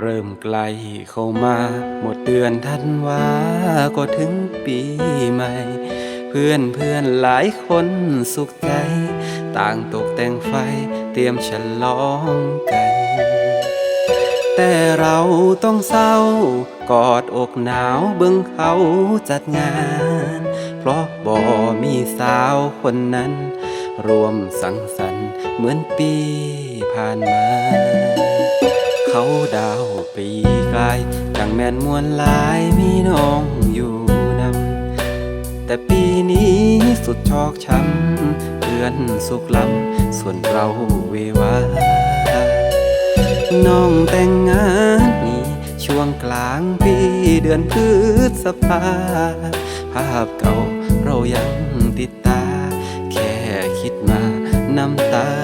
เริ่มไกลเข้ามา หมดเดือนธันวาก็ถึงปีใหม่ เพื่อนเพื่อนหลายคนสุขใจ ต่างตกแต่งไฟเตรียมฉลองกัน แต่เราต้องเศร้ากอดอกหนาวเบิ่งเขาจัดงาน เพราะบ่มีสาวคนนั้น รวมสังสรรค์เหมือนปีผ่านมา เขาดาวปีกลายจังแม่นมวนหลายมีน้องอยู่นำแต่ปีนี้สุดชอกช้ำเพื่อนสุขลำส่วนเราเววาน้องแต่งงานนี่ช่วงกลางปีเดือนพฤษภาภาพเก่าเรายังติดตา แค่คิดมาน้ำตา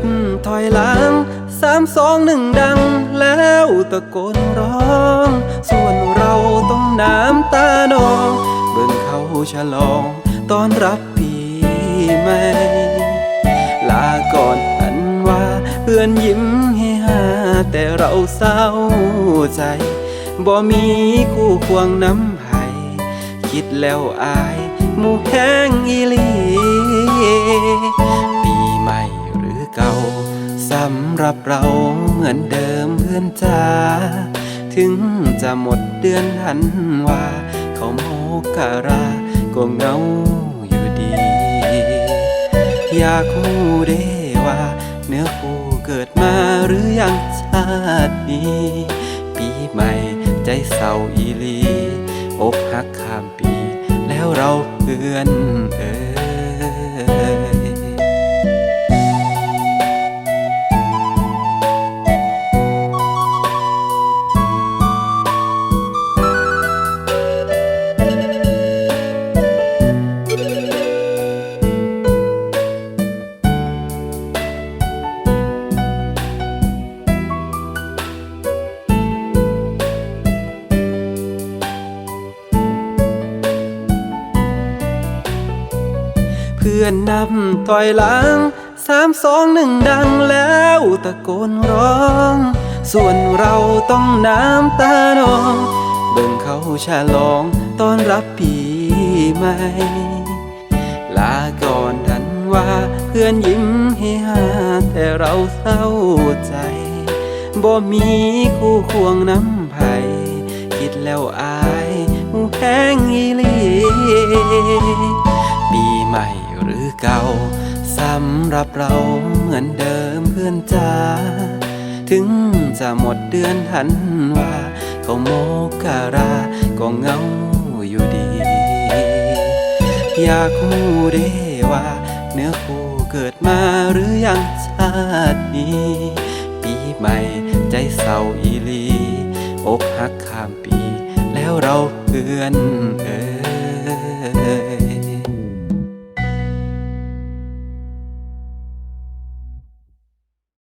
บถอยหลังสามสองหนึ่งดังแล้วตะโกนร้อง ส่วนเราต้องน้ำตานอง เบิ่งเขาฉลองตอนรับปีใหม่ลาก่อนอันว่าเพื่อนยิ้มให้หา แต่เราเศร้าใจบ่มีคู่ควงน้ำให้คิดแล้วอายหมู่แห้งอีลี รับเราเหมือนเดิมเพื่อนจ้าถึงจะหมดเดือนหันว่าเขาโมกราก็เงาอยู่ดี อยากรู้เด้ว่า เนื้อคู่เกิดมาหรือยังชาตินี้ ปีใหม่ใจเศร้าอีลี อกหักข้ามปี แล้วเราเพื่อนเอ่ย เพื่อนนำถอยหลังสามสองหนึ่งดังแล้วตะโกนร้อง ส่วนเราต้องน้ำตานอง เบิ่งเขาฉลองต้อนรับปีใหม่ ลาก่อนทันว่าเพื่อนยิ้มให้หาแต่เราเศร้าใจบ่มีคู่ควงน้ำไผ่คิดแล้วอายหูแห้งอีลีปีใหม่ เก่าสำหรับเราเหมือนเดิมเพื่อนจ้าถึงจะหมดเดือนหันว่าเขาโมกราก็เงาอยู่ดี อยากรู้เด้ว่า เนื้อคู่เกิดมาหรือยังชาตินี้ ปีใหม่ใจเศร้าอีลีอกหักข้ามปี แล้วเราเพื่อนเอ่ย